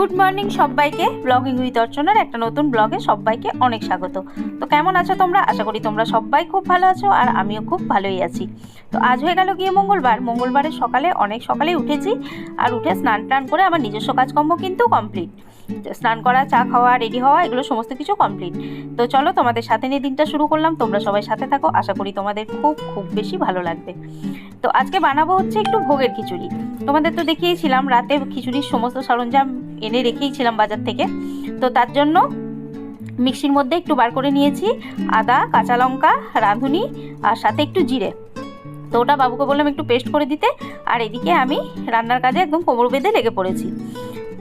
Good morning সবাইকে। Blogging with অর্চনার একটা নতুন ব্লগে সবাইকে অনেক স্বাগত। তো কেমন আছো তোমরা? আশা করি তোমরা সবাই খুব ভালো আছো আর আমিও খুব ভালোই আছি। তো আজ হয়ে গেল গিয়ে মঙ্গলবার। মঙ্গলবারের সকালে অনেক সকালেই উঠেছি আর উঠে স্নান টান করে আমার নিজস্ব কাজকর্ম কিন্তু কমপ্লিট স্নান করা, চা খাওয়া রেডি হওয়া, এগুলো সমস্ত কিছু কমপ্লিট তো চলো তোমাদের সাথে নিয়ে দিনটা শুরু করলাম। তোমরা সবাই সাথে থাকো। আশা করি তোমাদের খুব খুব বেশি ভালো লাগবে। তো আজকে বানাবো হচ্ছে একটু ভোগের খিচুড়ি। তোমাদের তো দেখিয়েছিলাম, রাতে খিচুড়ির সমস্ত সরঞ্জাম এনে রেখেইছিলাম বাজার থেকে। তো তার জন্য মিক্সির মধ্যে একটু বার করে নিয়েছি। আদা, কাঁচা লঙ্কা, রাঁধুনি, আর সাথে একটু জিরে। তো ওটা বাবুকে বললাম একটু পেস্ট করে দিতে। আর এদিকে আমি রান্নার কাজে একদম কোমর বেঁধে লেগে পড়েছি।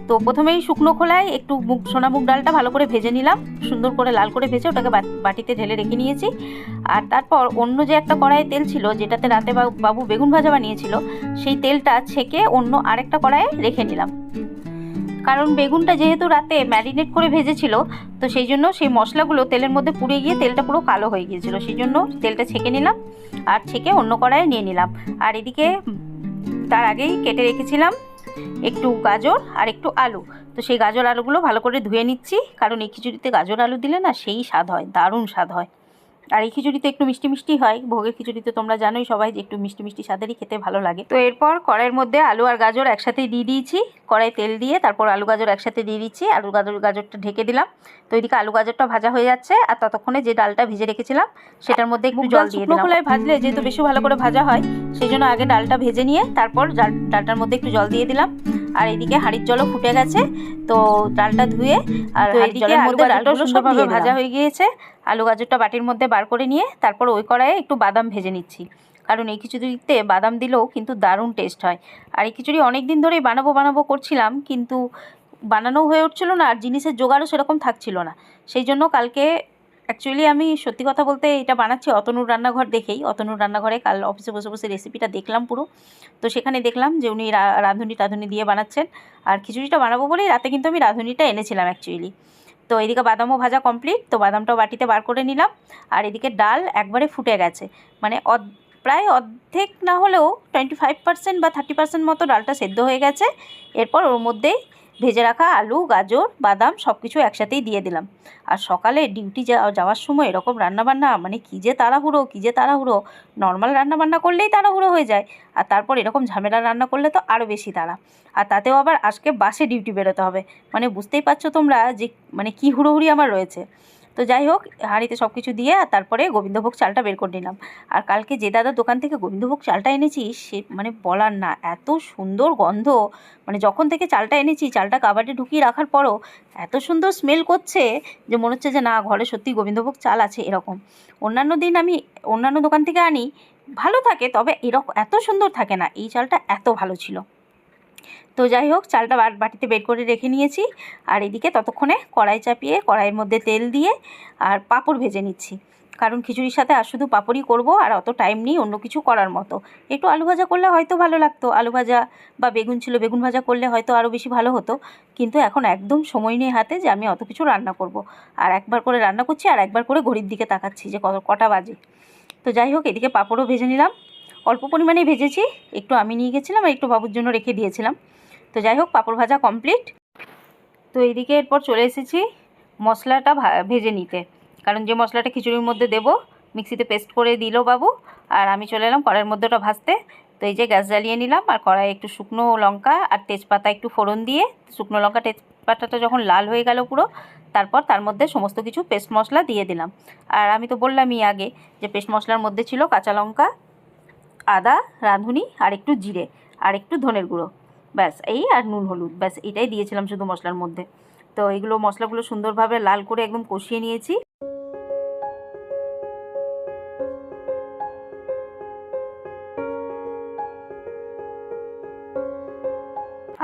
তো প্রথমেই শুকনো খোলায় একটু মুগ সোনা মুগ ডালটা ভালো করে ভেজে নিলাম। সুন্দর করে লাল করে ভেজে ওটাকে বাটিতে ঢেলে রেখে নিয়েছি। আর তারপর অন্য যে একটা কড়াইয়ে তেল ছিল, যেটাতে রাতে বাবু বেগুন ভাজা বানিয়েছিল, সেই তেলটা ছেঁকে অন্য আরেকটা কড়াইয়ে রেখে নিলাম। কারণ বেগুনটা যেহেতু রাতে ম্যারিনেট করে ভেজেছিল, তো সেই জন্য সেই মশলাগুলো তেলের মধ্যে পুড়ে গিয়ে তেলটা পুরো কালো হয়ে গিয়েছিল। সেই জন্য তেলটা ছেঁকে নিলাম আর ছেঁকে অন্য কড়াইয়ে নিয়ে নিলাম। আর এদিকে তার আগেই কেটে রেখেছিলাম একটু গাজর আর একটু আলু। তো সেই গাজর আলুগুলো ভালো করে ধুয়ে নিচ্ছি, কারণ এই খিচুড়িতে গাজর আলু দিলে না সেই স্বাদ হয়, দারুণ স্বাদ হয়। আর এই খিচুড়িতে একটু মিষ্টি মিষ্টি হয় ভোগের খিচুড়িতে তোমরা জানোই সবাই যে একটু মিষ্টি মিষ্টি স্বাদেরই খেতে ভালো লাগে। তো এরপর কড়াইয়ের মধ্যে আলু আর গাজর একসাথে দিয়ে দিয়েছি কড়াই তেল দিয়ে তারপর আলু গাজর একসাথে দিয়ে দিচ্ছি আলু গাজর গাজরটা ঢেকে দিলাম। তো এদিকে আলু গাজরটা ভাজা হয়ে যাচ্ছে আর ততক্ষণে যে ডালটা ভেজে রেখেছিলাম সেটার মধ্যে একটু জল দিয়ে দিলাম। খোলায় ভাজলে যেহেতু বেশি ভালো করে ভাজা হয় সেই জন্য আগে ডালটা ভেজে নিয়ে তারপর ডাল- ডালটার মধ্যে একটু জল দিয়ে দিলাম। আর এদিকে হাঁড়ির জলও ফুটে গেছে। তো ডালটা ধুয়ে আর এদিকে মধ্যে ডালটা সুন্দরভাবে ভাজা হয়ে গিয়েছে। আলু গাজরটা বাটির মধ্যে বার করে নিয়ে তারপর ওই কড়াইয়ে একটু বাদাম ভেজে নিচ্ছি। কারণ এই খিচুড়িতে বাদাম দিলেও কিন্তু দারুণ টেস্ট হয়। আর এই খিচুড়ি অনেক দিন ধরেই বানাবো বানাবো করছিলাম কিন্তু বানানো হয়ে উঠছিল না আর জিনিসের জোগাড়ও সেরকম থাকছিল না। সেই জন্য কালকে অ্যাকচুয়ালি আমি সত্যি কথা বলতে এটা বানাচ্ছি অতনুর রান্নাঘর দেখেই। অতনুর রান্নাঘরে কাল অফিসে বসে বসে রেসিপিটা দেখলাম পুরো। তো সেখানে দেখলাম যে উনি রাঁধুনি টাধুনি দিয়ে বানাচ্ছেন। আর খিচুড়িটা বানাবো বলেই রাতে কিন্তু আমি রাঁধুনিটা এনেছিলাম অ্যাকচুয়ালি তো এদিকে বাদামও ভাজা কমপ্লিট তো বাদামটাও বাটিতে বার করে নিলাম। আর এদিকে ডাল একবারে ফুটে গেছে। মানে প্রায় অর্ধেক না হলেও টোয়েন্টি ফাইভ পার্সেন্ট বা থার্টি পার্সেন্ট মতো ডালটা সেদ্ধ হয়ে গেছে। এরপর ওর মধ্যেই ভেজে রাখা আলু, গাজর, বাদাম সব কিছু একসাথেই দিয়ে দিলাম। আর সকালে ডিউটি যাওয়ার সময় এরকম রান্নাবান্না মানে কী যে তাড়াহুড়ো, কী যে তাড়াহুড়ো। নর্মাল রান্নাবান্না করলেই তাড়াহুড়ো হয়ে যায়। আর তারপর এরকম ঝামেলা রান্না করলে তো আরও বেশি তাড়া। আর তাতেও আবার আজকে বাসে ডিউটি বেরোতে হবে। মানে বুঝতেই পারছ তোমরা যে মানে কী হুড়োহুড়ি আমার রয়েছে। তো যাই হোক, হাঁড়িতে সব কিছু দিয়ে আর তারপরে গোবিন্দভোগ চালটা বের করে নিলাম। আর কালকে যে দাদার দোকান থেকে গোবিন্দভোগ চালটা এনেছি, সে মানে বলার না, এত সুন্দর গন্ধ। মানে যখন থেকে চালটা এনেছি, চালটা কাবাডে ঢুকিয়ে রাখার পরও এত সুন্দর স্মেল করছে যে মনে হচ্ছে যে না, ঘরে সত্যি গোবিন্দভোগ চাল আছে এরকম। অন্যান্য দিন আমি অন্যান্য দোকান থেকে আনি, ভালো থাকে, তবে এরকম এত সুন্দর থাকে না। এই চালটা এত ভালো ছিল। তো যাই হোক, চালটা বাটিতে বের করে রেখে নিয়েছি। আর এদিকে ততক্ষণে কড়াই চাপিয়ে কড়াইয়ের মধ্যে তেল দিয়ে আর পাঁপড় ভেজে নিচ্ছি। কারণ খিচুড়ির সাথে আর শুধু পাঁপড়ই করব আর অত টাইম নেই অন্য কিছু করার মতো। একটু আলু ভাজা করলে হয়তো ভালো লাগতো। আলু ভাজা বা বেগুন ছিল, বেগুন ভাজা করলে হয়তো আরও বেশি ভালো হতো। কিন্তু এখন একদম সময় নেই হাতে যে আমি অত কিছু রান্না করব। আর একবার করে রান্না করছি আর একবার করে ঘড়ির দিকে তাকাচ্ছি যে কত, কটা বাজে। তো যাই হোক, এদিকে পাঁপড়ও ভেজে নিলাম। অল্প পরিমাণেই ভেজেছি। একটু আমি নিয়ে গেছিলাম আর একটু বাবুর জন্য রেখে দিয়েছিলাম। তো যাই হোক, পাঁপড় ভাজা কমপ্লিট তো এইদিকে এরপর চলে এসেছি মশলাটা ভেজে নিতে। কারণ যে মশলাটা খিচুড়ির মধ্যে দেবো, মিক্সিতে পেস্ট করে দিল বাবু, আর আমি চলে এলাম কড়াইয়ের মধ্যে ওটা ভাজতে। তো এই যে গ্যাস জ্বালিয়ে নিলাম, আর কড়াই একটু শুকনো লঙ্কা আর তেজপাতা একটু ফোড়ন দিয়ে, শুকনো লঙ্কা, তেজপাতাটা যখন লাল হয়ে গেল পুরো, তারপর তার মধ্যে সমস্ত কিছু পেস্ট মশলা দিয়ে দিলাম। আর আমি তো বললামই আগে যে পেস্ট মশলার মধ্যে ছিল কাঁচা লঙ্কা, আদা, রাঁধুনি, আর একটু জিরে, আর একটু ধনের গুঁড়ো। ব্যাস, এই আর নুন, হলুদ, ব্যাস, এটাই দিয়েছিলাম শুধু মশলার মধ্যে। তো এইগুলো মশলাগুলো সুন্দরভাবে লাল করে একদম কষিয়ে নিয়েছি।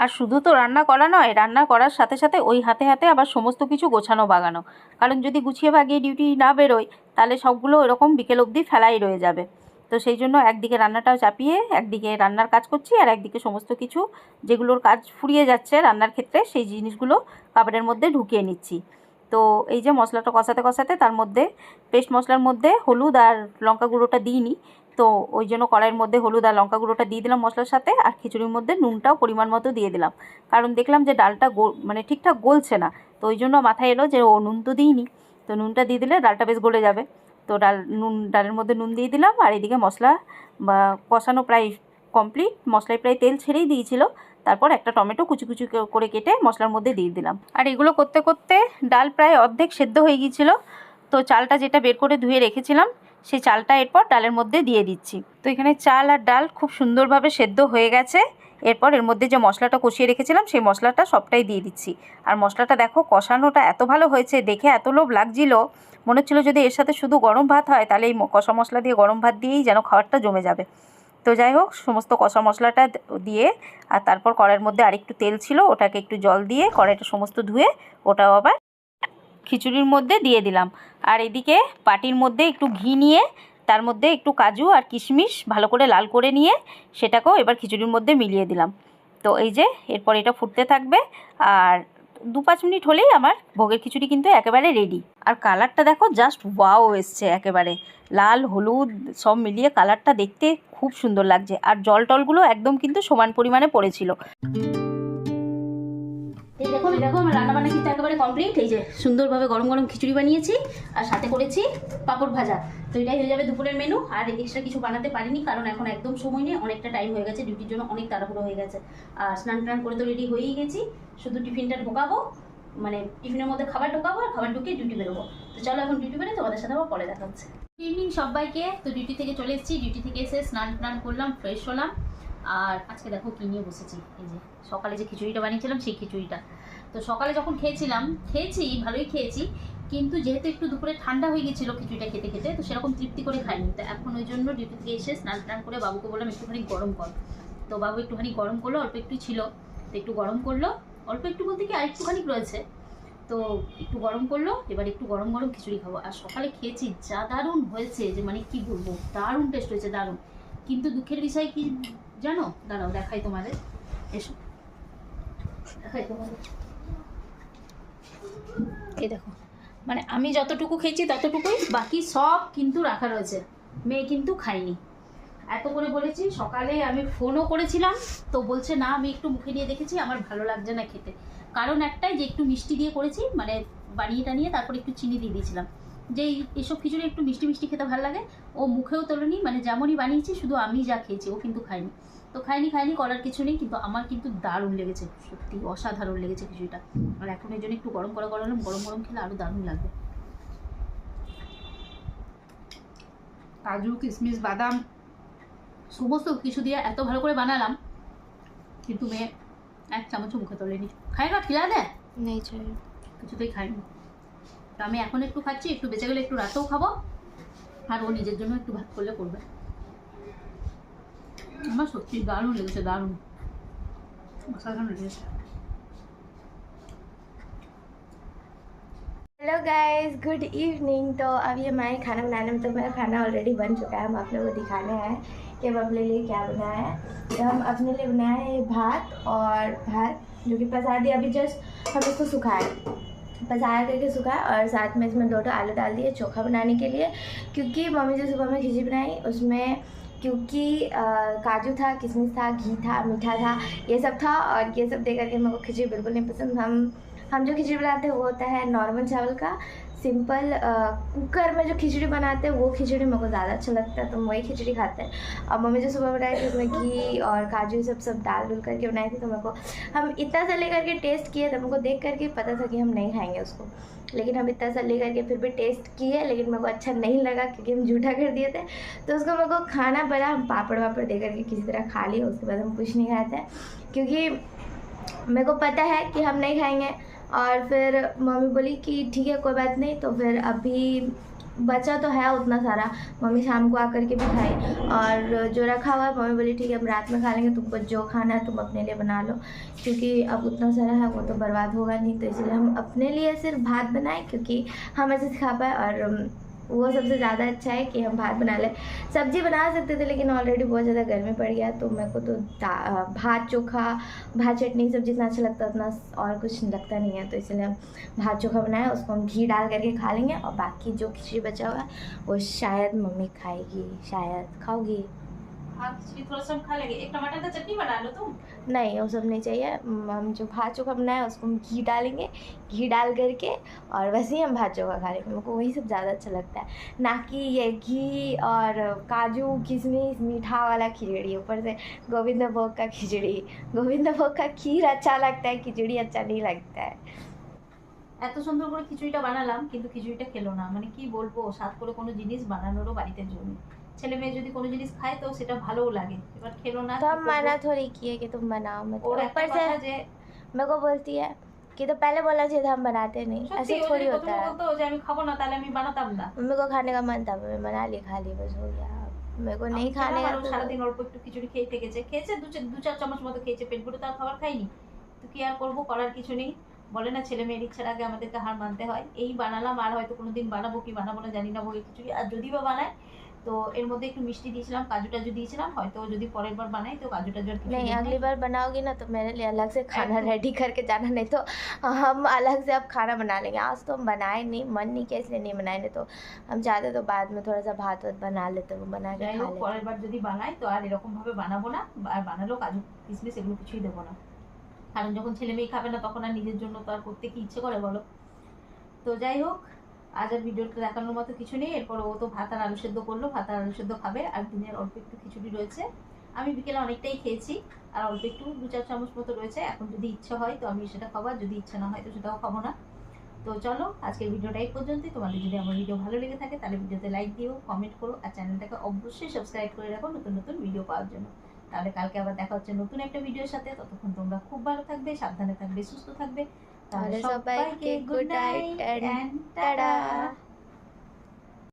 আর শুধু তো রান্না করা নয়, রান্না করার সাথে সাথে ওই হাতে হাতে আবার সমস্ত কিছু গোছানো, বাগানো। কারণ যদি গুছিয়ে ভাগিয়ে ডিউটি না বেরোয়, তাহলে সবগুলো এরকম বিকেল অবধি ফেলাই রয়ে যাবে। তো সেই জন্য একদিকে রান্নাটাও চাপিয়ে একদিকে রান্নার কাজ করছি আর একদিকে সমস্ত কিছু যেগুলোর কাজ ফুরিয়ে যাচ্ছে রান্নার ক্ষেত্রে, সেই জিনিসগুলো কাপড়ের মধ্যে ঢুকিয়ে নিচ্ছি। তো এই যে মশলাটা কষাতে কষাতে তার মধ্যে পেস্ট মশলার মধ্যে হলুদ আর লঙ্কা গুঁড়োটা দিইনি। তো ওই জন্য কড়াইয়ের মধ্যে হলুদ আর লঙ্কা গুঁড়োটা দিয়ে দিলাম মশলার সাথে আর খিচুড়ির মধ্যে নুনটাও পরিমাণ মতো দিয়ে দিলাম। কারণ দেখলাম যে ডালটা গো মানে ঠিকঠাক গলছে না, তো ওই জন্য মাথায় এলো যে ও নুন তো দিইনি। তো নুনটা দিয়ে দিলে ডালটা বেশ গলে যাবে। তো ডাল, নুন, ডালের মধ্যে নুন দিয়ে দিলাম আর এদিকে মশলা কষানো প্রায় কমপ্লিট মশলায় প্রায় তেল ছেড়েই দিয়েছিল। তারপর একটা টমেটো কুচি কুচি করে কেটে মশলার মধ্যে দিয়ে দিলাম। আর এগুলো করতে করতে ডাল প্রায় অর্ধেক সেদ্ধ হয়ে গিয়েছিল। তো চালটা যেটা বের করে ধুয়ে রেখেছিলাম সেই চালটা এরপর ডালের মধ্যে দিয়ে দিচ্ছি। তো এখানে চাল আর ডাল খুব সুন্দরভাবে সেদ্ধ হয়ে গেছে। এরপর এর মধ্যে যে মশলাটা কষিয়ে রেখেছিলাম, সেই মশলাটা সবটাই দিয়ে দিচ্ছি। আর মশলাটা দেখো, কষানোটা এত ভালো হয়েছে, দেখে এত লোভ লাগছিল। মনে হচ্ছিল যদি এর সাথে শুধু গরম ভাত হয়, তাহলে এই কষা মশলা দিয়ে গরম ভাত দিয়েই যেন খাবারটা জমে যাবে। তো যাই হোক, সমস্ত কষা মশলাটা দিয়ে আর তারপর কড়াইয়ের মধ্যে আরেকটু তেল ছিল, ওটাকে একটু জল দিয়ে কড়াইটা সমস্ত ধুয়ে, ওটাও আবার খিচুড়ির মধ্যে দিয়ে দিলাম। আর এদিকে পাটির মধ্যে একটু ঘি নিয়ে, তার মধ্যে একটু কাজু আর কিশমিশ ভালো করে লাল করে নিয়ে সেটাকেও এবার খিচুড়ির মধ্যে মিলিয়ে দিলাম। তো এই যে, এরপর এটা ফুটতে থাকবে। আর দু পাঁচ মিনিট হলেই আমার ভোগের খিচুড়ি কিন্তু একেবারে রেডি আর কালারটা দেখো জাস্ট ওয়াও এসছে একেবারে। লাল, হলুদ, সব মিলিয়ে কালারটা দেখতে খুব সুন্দর লাগছে। আর জল টলগুলো একদম কিন্তু সমান পরিমাণে পড়েছিল। দেখো দেখো, আমার রান্না বান্না কিন্তু একেবারে কমপ্লিট এই যে সুন্দরভাবে গরম গরম খিচুড়ি বানিয়েছি, আর সাথে করেছি পাঁপড় ভাজা। তো এটাই হয়ে যাবে দুপুরের মেনু আর এক্সট্রা কিছু বানাতে পারিনি, কারণ এখন একদম সময় নেই, অনেকটা টাইম হয়ে গেছে ডিউটির জন্য অনেক তাড়াহুড়ো হয়ে গেছে। আর স্নান টান করে তো রেডি হয়েই গেছি, শুধু টিফিনটা ঢোকাবো মানে টিফিনের মধ্যে খাবার ঢোকাবো, আর খাবার ঢুকিয়ে ডিউটি বেরোবো তো চলো এখন ডিউটি বেরোয় তোমাদের সাথে আবার পরে দেখা হচ্ছে। গুড ইভিনিং সবাইকে, তো ডিউটি থেকে চলে এসেছি ডিউটি থেকে এসে স্নান টান করলাম ফ্রেশ হলাম। আর আজকে দেখো কি নিয়ে বসেছি, এই যে সকালে যে খিচুড়িটা বানিয়েছিলাম, সেই খিচুড়িটা। তো সকালে যখন খেয়েছিলাম, খেয়েছি, ভালোই খেয়েছি, কিন্তু যেহেতু একটু দুপুরে ঠান্ডা হয়ে গেছিল খিচুড়িটা খেতে খেতে, তো সেরকম তৃপ্তি করে খাইনি। তো এখন ওই জন্য ডিউটি থেকে এসে স্নান টান করে বাবুকে বললাম, একটুখানি গরম কর। তো বাবু একটুখানি গরম করল, অল্প একটু ছিল, তো একটু গরম করল। অল্প একটু বলতে কি আর একটুখানি রয়েছে। তো একটু গরম করল, এবার একটু গরম গরম খিচুড়ি খাব। আর সকালে খেয়েছি, যা দারুণ হয়েছে যে মানে কি বলব, দারুণ টেস্ট হয়েছে, দারুণ। কিন্তু দুঃখের বিষয় কি জানো? দাঁড়াও, দেখাই তোমাদের। এসো। দেখাই তোমাদের। এই দেখো। মানে আমি যতটুকু খেয়েছি ততটুকুই, বাকি সব কিন্তু রাখা রয়েছে। মেয়ে কিন্তু খায়নি। এত করে বলেছি, সকালে আমি ফোনও করেছিলাম, তো বলছে, না, আমি একটু মুখে নিয়ে দেখেছি, আমার ভালো লাগছে না খেতে। কারণ একটাই যে একটু মিষ্টি দিয়ে করেছি মানে বানিয়ে টানিয়ে তারপর একটু চিনি দিয়ে দিয়েছিলাম। যে এসব খিচুড়ি একটু মিষ্টি মিষ্টি খেতে ভালো লাগে, ও মুখেও তোলেনি মানে যেমনই বানিয়েছি, শুধু আমি যা খেয়েছি, ও কিন্তু খায়নি। তো খাইনি খাইনি করার কিছু নেই কিন্তু আমার কিন্তু দারুণ লেগেছে সত্যি অসাধারণ লেগেছে কিছুটা। আর এখন এর জন্য একটু গরম করা গরম গরম গরম খেলে আরও দারুণ লাগবে। কাজু কিশমিশ বাদাম সমস্ত কিছু দিয়ে এত ভালো করে বানালাম কিন্তু মেয়ে এক চামচও মুখে তোলেনি। খাই না খিলা দেয় নেই কিছুতেই খাইনি। তো আমি এখন একটু খাচ্ছি একটু বেঁচে গেলে একটু রাতেও খাব আর ও নিজের জন্য একটু ভাত করলে করবে। আমার সত্যি দারুণ লেগেছে দারুণ অসাধারণ লেগেছে हेलो गाइस गुड इवनिंग तो अभी हमारे खाना बनाने में तो मेरा खाना ऑलरेडी बन चुका है हम आप लोगों को दिखाने हैं कि हम अपने लिए क्या बनाया है तो हम अपने लिए बनाए हैं भात और भात जो कि पसा दिया अभी जस्ट हम इसको सुखाए पसाया करके सुखाया और साथ में इसमें दो दो आलू डाल दिए चोखा बनाने के लिए क्योंकि मम्मी जो सुबह में खिचड़ी बनाई उसमें क्योंकि काजू था किशमिश था, घी था, मीठा था, ये सब था और ये सब देकर के मेरे को खिचड़ी बिल्कुल नहीं पसंद। हम हम जो खिचड़ी बनाते हैं वो होता है नॉर्मल चावल का सिंपल कुकर में जो खिचड़ी बनाते हैं, वो खिचड़ी मेरे को ज़्यादा अच्छा लगता है तो हम वही खिचड़ी खाते हैं। और मम्मी जो सुबह बनाई थी उसमें घी और काजू, सब सब डाल डुल करके बनाई थी तो मेरे को, हम इतना सा ले करके टेस्ट किए तो मेरे को देख करके पता था कि हम नहीं खाएँगे उसको। लेकिन हम इतना सा ले करके फिर भी टेस्ट किए, लेकिन मेरे को अच्छा नहीं लगा, क्योंकि हम जूठा कर दिए थे। तो उसको मेरे को खाना पड़ा, हम पापड़ वापड़ दे करके किसी तरह खा लिए, उसके बाद हम कुछ नहीं खाए थे। क्योंकि मेरे को पता है कि हम नहीं खाएँगे और फिर मम्मी बोली कि ठीक है, कोई बात नहीं। तो फिर अभी बचा तो है उतना सारा। मम्मी शाम को आकर के भी खाई और जो रखा हुआ है, मम्मी बोली, ठीक है, हम रात में खा लेंगे। तुमको जो खाना है, तुम अपने लिए बना लो। क्योंकि अब उतना सारा है, वो तो बर्बाद होगा नहीं। तो इसलिए हम अपने लिए सिर्फ़ भात बनाए, क्योंकि हम ऐसे खा पाए और वो सबसे ज़्यादा अच्छा है कि हम भात बना लें। सब्ज़ी बना सकते थे, लेकिन ऑलरेडी बहुत ज़्यादा गर्मी पड़ गया तो मेरे को तो भात चोखा, भात चटनी सब जितना अच्छा लगता है उतना और कुछ लगता नहीं है तो इसलिए हम भात चोखा बनाए उसको हम घी डाल करके खा लेंगे, और बाकी जो खिचड़ी बचा हुआ है, वो शायद मम्मी खाएगी, शायद खाओगी। हाँ खिचड़ी थोड़ा सा हम खा लेंगे एक टमाटर का चटनी बना लो तुम नहीं वो सब नहीं चाहिए हम हम जो भात चोखा बनाए उसको हम घी डालेंगे घी डाल करके और वैसे ही हम भात चोखा खा लेंगे मेरे को वही सब ज़्यादा अच्छा लगता है ना कि ये घी और काजू किशमिश मीठा वाला खिचड़ी ऊपर से गोविंद भोग का खिचड़ी गोविंद भोग का खीर अच्छा लगता है खिचड़ी अच्छा नहीं लगता है এত সুন্দর করে খিচুড়িটা বানালাম কিন্তু খিচুড়িটা খেলো না মানে কি বলবো স্বাদ করে কোনো জিনিস বানানোরও বাড়িতে জন্য ছেলে মেয়ে যদি কোনো জিনিস খায় তো সেটা ভালোও লাগে এবার খেলো না तो কি हम করবো? मना थोड़ी किए कि तुम बनाओ मत ওর একটা ऊपर से কথা যে मेरे को बोलती है कि तो पहले बोलना चाहिए था हम बनाते नहीं সত্যি ऐसे ও थोड़ी যদি होता প্রথমে है বলতো যে আমি খাবো না তাহলে আমি বানাতাম না मम्मी को खाने का मन था मैं बना ली खा ली बस हो गया मेरे को नहीं আমি खाने খেলাম का আর ও तो- সারাদিন অল্প একটু খিচুড়ি খেয়ে থেকেছে খেয়েছে দু চার- দু চার চামচ মতো খেয়েছে পেট ভরে তো আর খাবার খাইনি তো কি আর করবো করার কিছু নেই বলে না ছেলে মেয়ের ইচ্ছার আগে আমাদেরকে হার মানতে হয় এই বানালাম আর হয়তো কোনোদিন বানাবো কি বানাবো না জানি না ভোগের খিচুড়ি আর যদি বা বানায় তো এর মধ্যে একটু মিষ্টি দিয়েছিলাম কাজু টাজু দিয়েছিলাম হয়তো যদি পরের বার বানাই তো কাজু টাজু আর কিছু नहीं দিই अगली না। बार बनाओगी ना तो मेरे लिए अलग से खाना एकदम। रेडी करके जाना नहीं तो हम अलग से अब खाना बना लेंगे आज तो हम बनाए नहीं मन नहीं किया इसलिए नहीं बनाए नहीं तो हम चाहते तो बाद में थोड़ा सा भात वात बना लेते वो बना के যাই खा হোক लेते পরের বার যদি বানাই তো আর এরকম ভাবে বানাবো না আর বানালেও কাজু কিশমিশ এগুলো কিছুই দেবো না কারণ যখন ছেলে মেয়ে খাবে না তখন আর নিজের জন্য তো আর করতে কি ইচ্ছে করে বলো তো যাই হোক আজ আর ভিডিওটা দেখানোর মতো কিছু নেই। এরপর ও তো ভাত আর আলু সেদ্ধ করল, ভাত আর আলু সেদ্ধ খাবে, আর দিনের অল্প একটু খিচুড়ি রয়েছে। আমি বিকেলে অনেকটাই খেয়েছি, আর অল্প একটু দু চার চামচ মতো রয়েছে। এখন যদি ইচ্ছা হয় তো আমি সেটা খাব যদি ইচ্ছে না হয় তো সেটাও খাব না। তো চলো, আজকের ভিডিওটা এই পর্যন্তই। তোমাদের যদি আমার ভিডিও ভালো লেগে থাকে তাহলে ভিডিওতে লাইক দিও কমেন্ট করো, আর চ্যানেলটাকে অবশ্যই সাবস্ক্রাইব করে রাখো নতুন নতুন ভিডিও পাওয়ার জন্য। তাহলে কালকে আবার দেখা হচ্ছে নতুন একটা ভিডিওর সাথে। ততক্ষণ তোমরা খুব ভালো থাকবে, সাবধানে থাকবে, সুস্থ থাকবে। তাহলে তাহলে সবাইকে সবাইকে good good night night and and tata. Tata